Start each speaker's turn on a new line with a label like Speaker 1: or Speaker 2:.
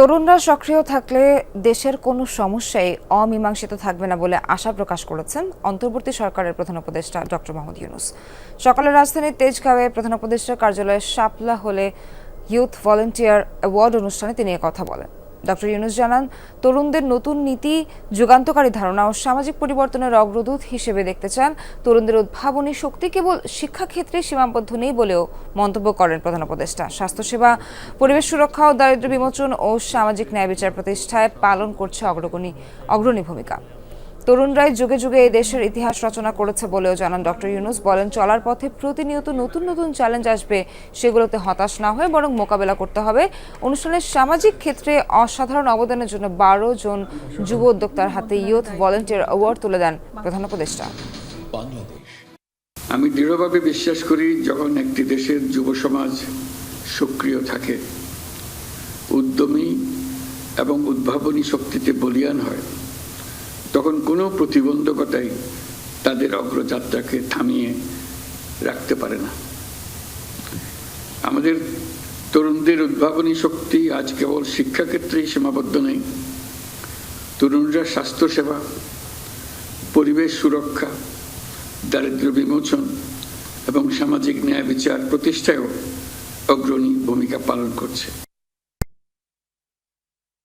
Speaker 1: তরুণরা সক্রিয় থাকলে দেশের কোনো সমস্যাই অমীমাংসিত থাকবে না বলে আশা প্রকাশ করেছেন অন্তর্বর্তী সরকারের প্রধান উপদেষ্টা ডক্টর মোহাম্মদ ইউনুস। সকালে রাজধানীর তেজগাঁওয়ে প্রধান উপদেষ্টা কার্যালয়ে শাপলা হলে ইউথ ভলেন্টিয়ার অ্যাওয়ার্ড অনুষ্ঠানে তিনি কথা বলেন। ডক্টর ইউনুস জানান, তরুণদের নতুন নীতি, যুগান্তকারী ধারণা ও সামাজিক পরিবর্তনের অগ্রদূত হিসেবে দেখতে চান। তরুণদের উদ্ভাবনী শক্তি কেবল শিক্ষাক্ষেত্রে সীমাবদ্ধ নেই বলেও মন্তব্য করেন প্রধান উপদেষ্টা। স্বাস্থ্যসেবা, পরিবেশ সুরক্ষা ও দারিদ্র বিমোচন ও সামাজিক ন্যায় বিচার প্রতিষ্ঠায় পালন করছে অগ্রগণী, অগ্রণী ভূমিকা। তরুণরাই যুগে যুগে এই দেশের ইতিহাস রচনা করেছে বলেও জানান ডক্টর ইউনুস। বলেন, চলার পথে প্রতিনিয়ত নতুন নতুন চ্যালেঞ্জ আসবে, সেগুলোতে হতাশ না হয়ে বরং মোকাবেলা করতে হবে। অনুষ্ঠানের সামাজিক ক্ষেত্রে অসাধারণ অবদানের জন্য বারো জন যুব উদ্যোক্তার হাতে ইয়ুথ ভলেন্টিয়ার অ্যাওয়ার্ড তুলে দেন প্রধান উপদেষ্টা।
Speaker 2: আমি দৃঢ়ভাবে বিশ্বাস করি, যখন একটি দেশের যুব সমাজ সক্রিয় থাকে, উদ্যমী এবং উদ্ভাবনী শক্তিতে বলিয়ান হয় তখন কোনো প্রতিবন্ধকতাই তাদের অগ্রযাত্রাকে থামিয়ে রাখতে পারে না। আমাদের তরুণদের উদ্ভাবনী শক্তি আজ কেবল শিক্ষাক্ষেত্রেই সীমাবদ্ধ নেই তরুণরা স্বাস্থ্যসেবা, পরিবেশ সুরক্ষা দারিদ্র্য বিমোচন এবং সামাজিক ন্যায় বিচার প্রতিষ্ঠায়ও অগ্রণী ভূমিকা পালন করছে।